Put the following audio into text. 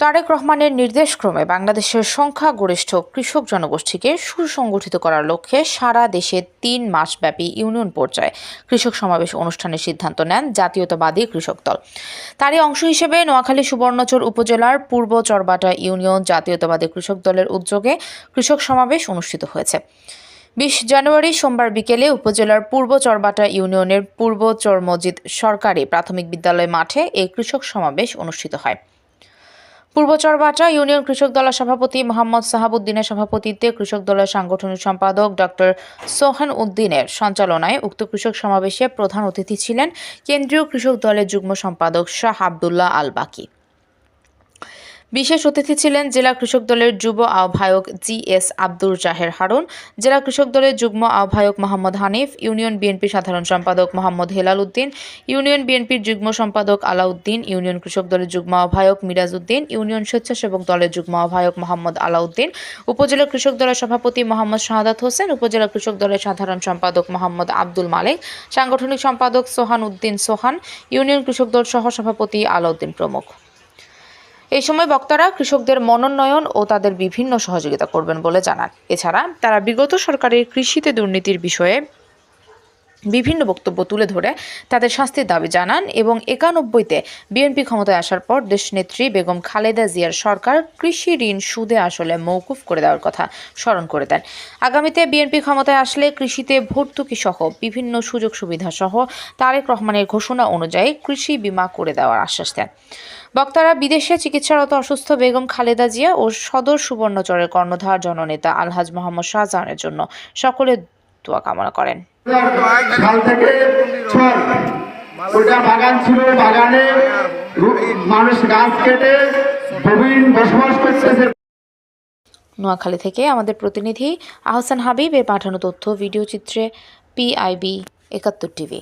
তারেক রহমানের নির্দেশক্রমে বাংলাদেশের সংখ্যাগরিষ্ঠ কৃষক জনগোষ্ঠীকে সুসংগঠিত করার লক্ষ্যে সারা দেশে তিন মাসব্যাপী ইউনিয়ন পর্যায়ে কৃষক সমাবেশ অনুষ্ঠানের সিদ্ধান্ত নেন জাতীয়তাবাদী কৃষক দল। তারই অংশ হিসেবে নোয়াখালী সুবর্ণচর উপজেলার পূর্ব চরবাটা ইউনিয়ন জাতীয়তাবাদী কৃষক দলের উদ্যোগে কৃষক সমাবেশ অনুষ্ঠিত হয়েছে। বিশ জানুয়ারি সোমবার বিকেলে উপজেলার পূর্ব চরবাটা ইউনিয়নের পূর্ব চরমজিদ সরকারি প্রাথমিক বিদ্যালয় মাঠে এই কৃষক সমাবেশ অনুষ্ঠিত হয়। পূর্বচরবাটা ইউনিয়ন কৃষক দলের সভাপতি মোহাম্মদ সাহাবুদ্দিনের সভাপতিত্বে কৃষক দলের সাংগঠনিক সম্পাদক ডক্টর সোহান উদ্দিনের সঞ্চালনায় উক্ত কৃষক সমাবেশে প্রধান অতিথি ছিলেন কেন্দ্রীয় কৃষক দলের যুগ্ম সম্পাদক শাহ আবদুল্লাহ আল বাকি বিশেষ অতিথি ছিলেন জেলা কৃষক দলের যুব আহ্বায়ক জি এস আব্দুর জাহের হারুন, জেলা কৃষক দলের যুগ্ম আহ্বায়ক মোহাম্মদ হানিফ, ইউনিয়ন বিএনপি সাধারণ সম্পাদক মোহাম্মদ হেলাল উদ্দিন ইউনিয়ন বিএনপির যুগ্ম সম্পাদক আলাউদ্দিন, ইউনিয়ন কৃষক দলের যুগ্ম আহ্বায়ক মিরাজ উদ্দিন ইউনিয়ন স্বেচ্ছাসেবক দলের যুগ্ম আহ্বায়ক মোহাম্মদ আলাউদ্দিন, উপজেলা কৃষক দলের সভাপতি মোহাম্মদ শাহাদাত হোসেন, উপজেলা কৃষক দলের সাধারণ সম্পাদক মোহাম্মদ আব্দুল মালিক, সাংগঠনিক সম্পাদক সোহান উদ্দিন সোহান, ইউনিয়ন কৃষক দল সহ সভাপতি আলাউদ্দিন প্রমুখ। এই সময় বক্তারা কৃষকদের মনোনয়ন ও তাদের বিভিন্ন সহযোগিতা করবেন বলে জানান। এছাড়া তারা বিগত সরকারের কৃষিতে দুর্নীতির বিষয়ে বিভিন্ন বক্তব্য তুলে ধরে তাদের শাস্তির দাবি জানান এবং একানব্বইতে বিএনপি ক্ষমতায় আসার পর দেশনেত্রী বেগম খালেদা জিয়ার সরকার কৃষি ঋণ সুদে আসলে মৌকুফ করে দেওয়ার কথা স্মরণ করে দেন। আগামীতে বিএনপি ক্ষমতায় আসলে কৃষিতে ভর্তুকি সহ বিভিন্ন সুযোগ সুবিধা সহ তারেক রহমানের ঘোষণা অনুযায়ী কৃষি বিমা করে দেওয়ার আশ্বাস দেন। বক্তারা বিদেশে চিকিৎসারত অসুস্থ বেগম খালেদা জিয়া ও সদর সুবর্ণচরের কর্ণধার জননেতা আলহাজ মোহাম্মদ শাহজাহানের জন্য সকলের দোয়া কামনা করেন। সাল থেকে ছয়। বাগান ছিল বাগানে মানুষ গাছ কেটে প্রবীণ বসবাস করতেছে। নোয়াখালী থেকে আমাদের প্রতিনিধি আহসান হাবিব এর পাঠানো তথ্য ভিডিও চিত্রে পিআইবি একাত্তর টিভি।